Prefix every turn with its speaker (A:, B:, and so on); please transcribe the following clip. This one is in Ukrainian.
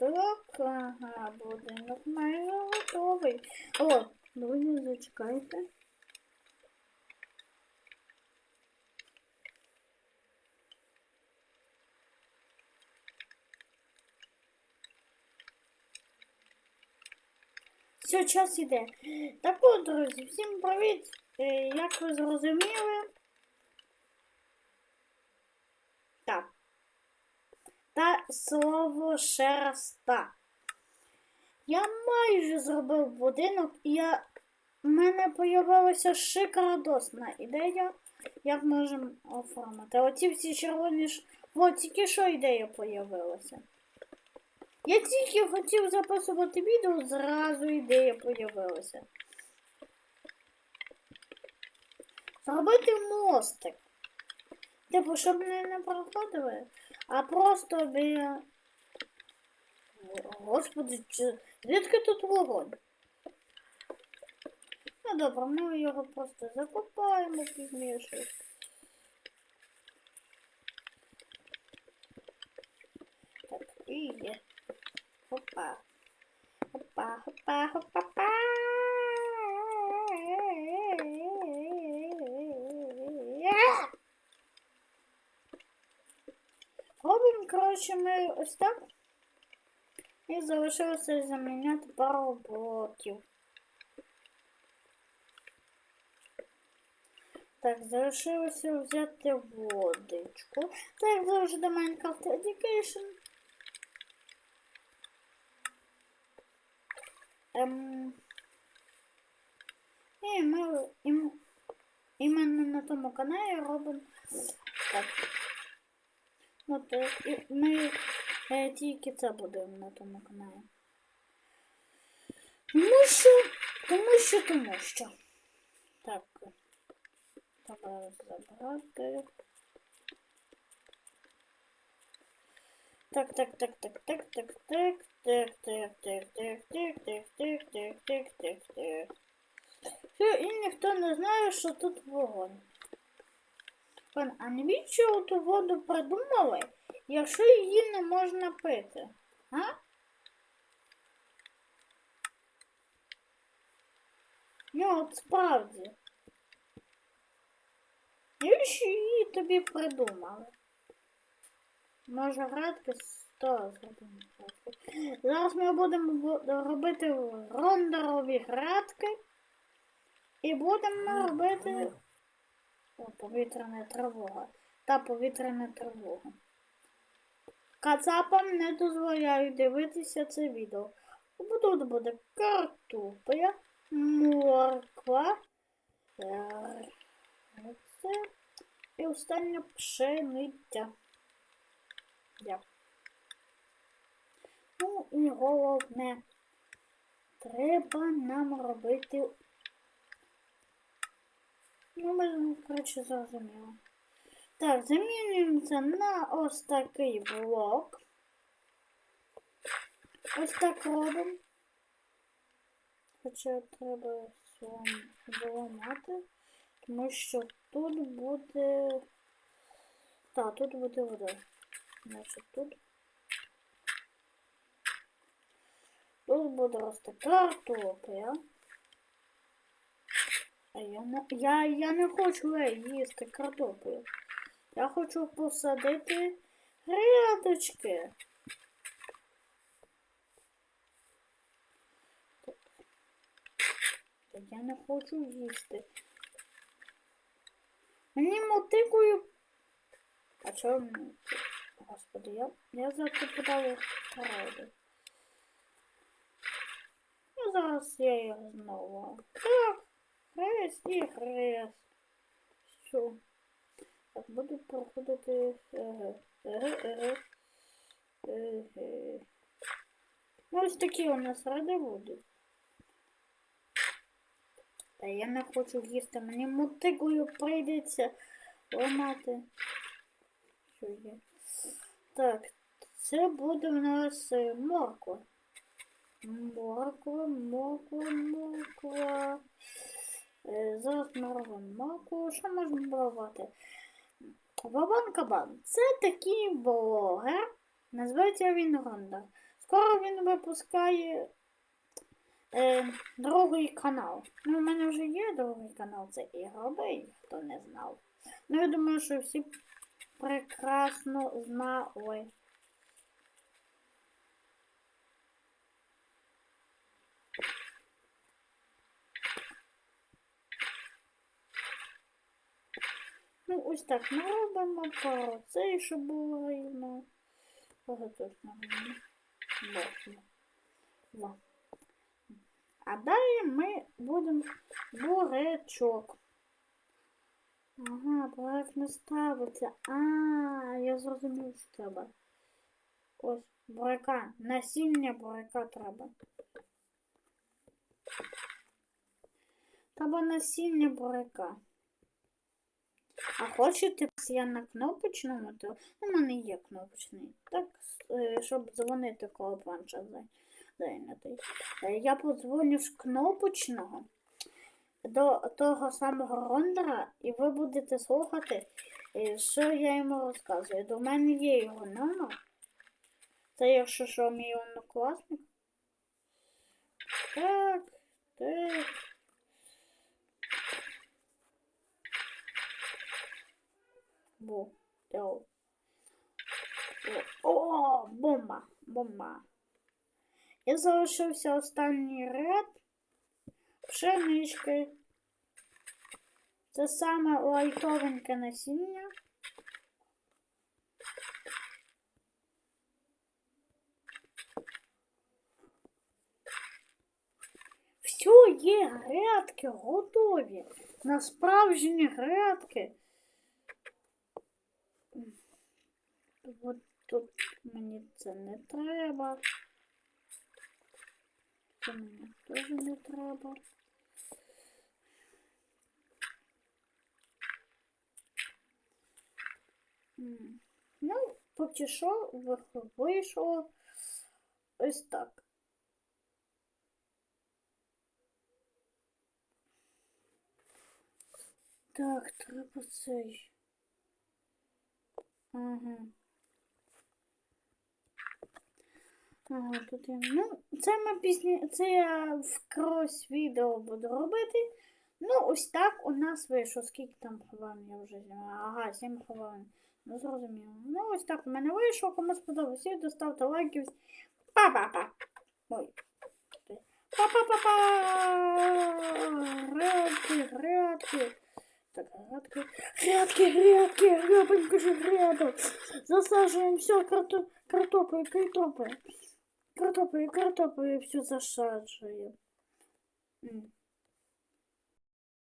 A: Так, ага, будинок майже готовий. О, друзі, зачекайте. Все, час іде. Так от, друзі, всім привіт! Е, Як ви зрозуміли? Так. Та слово так. Я майже зробив будинок, і я... в мене з'явилася шикардосна ідея, як можемо оформити. Оці всі червоні ж. От тільки що ідея з'явилася. Я тільки хотів записувати відео, зразу ідея з'явилася. Зробити мостик. Типу, щоб не, не проходили, а просто біля. Господи, чи... звідки тут вогонь? Ну добре, ми його просто закопаємо пізніше. Так, і є. Хопа. Хопа, хопа, хопа, па. Коротше, ми ось так. І залишилося заміняти пару блоків. Так, залишилося взяти водичку. Так, завжди Minecraft Education. Ем... І ми ім, іменно на тому каналі робимо так. Ну, то, ми е, тільки це будемо на тому каналі. Тому що, тому що, тому що. Так. Треба забрати. Так, так, так, так, так, так, так, так, так, так, так, так, так, так, так, так, так, так. Все, і ніхто не знає, що тут вогонь. Пан, а навіщо ту воду придумали, якщо її не можна пити? А? Ну, от справді. Навіщо її тобі придумали? Може градки 100 зробимо. Зараз ми будемо робити рондерові градки. І будемо робити О, повітряна тривога. Та повітряна тривога. Кацапам не дозволяю дивитися це відео. Тут буде картопля, морква, це і остання пшениця. Я. Ну і головне, треба нам робити Ну, ми, коротше, зрозуміло. Так, замінюємося на ось такий блок. Ось так робимо. Хоча треба зламати, тому що тут буде. Так, тут буде вода. Значить тут. Тут буде рости картопля. А я не, я, я не хочу е, їсти картоплю. Я хочу посадити грядочки. Я не хочу їсти. Мені мотикою. А чого? Господи, я, я закипадав породи. Ну, зараз я їх знову. Так. Хрест і хрест. Все. Так, буду проходити. Еге, еге, еге. Еге. Ну, ось такі у нас будуть. Та я не хочу їсти, мені мотикою прийдеться ламати. Що є? Так, це буде у нас е, морква. Морква, морква, морква. Е, Зараз маку. Що можна балувати? Вован Кабан. Це такий блогер. Називається він Ронда. скоро він випускає е, другий канал. Ну, у мене вже є другий канал, це ігровий, хто не знав. Ну, я думаю, що всі прекрасно знали. Ось так ми робимо пару цей, щоб було рівно. Тут нормально. Бачимо. А далі ми будемо бурячок. Ага, буряк не ставиться. А, я зрозумів, що треба. Ось, буряка. Насіння буряка треба. Треба насіння буряка. А хочете я на кнопочному, то у мене є кнопочний. Так, е, щоб дзвонити, планшет зай- зайнятий. Е, Я подзвоню з кнопочного до того самого рондера, і ви будете слухати, е, що я йому розказую. До мене є його номер. Це якщо що мій однокласник. Так, так. Бо. О, О, бомба, бомба. І залишився останній ряд пшенички. Це саме лайтовеньке насіння. Все, є грядки готові. На справжні грядки. От тут мені це не треба. Це мені теж не треба. Ну, поки що вийшло ось так. Так, треба цей. Ага. Ага, тут я. Ну, це ми пізні. Це я в відео буду робити. Ну, ось так у нас вийшло. Скільки там хвилин я вже знімаю? Ага, 7 хвилин. Ну, зрозуміло. Ну, ось так у мене вийшло. Кому сподобалось, відео, ставте лайки. Па-па-па. Ой. Па-па-па-па. Грядки, грядки. Так, грядки. Грядки, грядки, грядонька же грядок. Засаживаем все карто... картопы, картопы. Картоплю все засаджуємо. М.